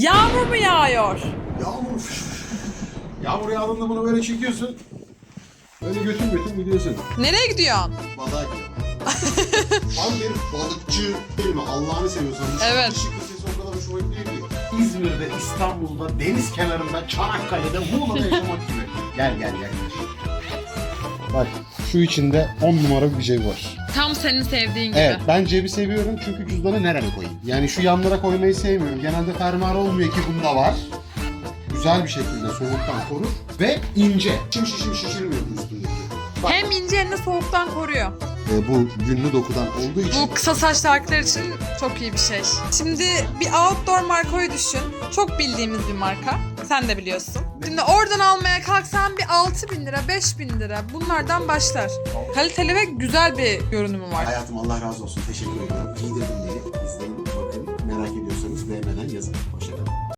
Yağmur mu yağıyor? Yağmur. Yağmur yağdığında bunu böyle çekiyorsun. Böyle götür götür gidiyorsun. Nereye gidiyorsun? Balığa gidiyor. Tam bir balıkçı değil mi? Allah'ını seviyorsan. Bu Evet. Şıklı sesi o kadar hoşuma gidiyor ki. İzmir'de, İstanbul'da, deniz kenarında, Çanakkale'de, Muğla'da yaşamak gibi. Gel gel gel. Bak şu içinde 10 numara bir cebi var. Tam senin sevdiğin gibi. Evet ben cebi seviyorum çünkü cüzdanı nereye koyayım? Yani şu yanlara koymayı sevmiyorum. Genelde fermuar olmuyor ki bunda var. Güzel bir şekilde soğuktan korur ve ince. Şim şişim şişirmiyor bu üstündeki. Bak, Hem ince hem de soğuktan koruyor. e, bu yünlü dokudan olduğu için Bu kısa saçlı erkekler için çok iyi bir şey. Şimdi bir outdoor markayı düşün. Çok bildiğimiz bir marka. Sen de biliyorsun. Şimdi oradan almaya kalksan bir 6 bin lira, 5 bin lira bunlardan başlar. Kaliteli ve güzel bir görünümü var. Hayatım Allah razı olsun. Teşekkür ederim. Giydirdim beni. İzleyin bakın. Merak ediyorsanız DM'den yazın.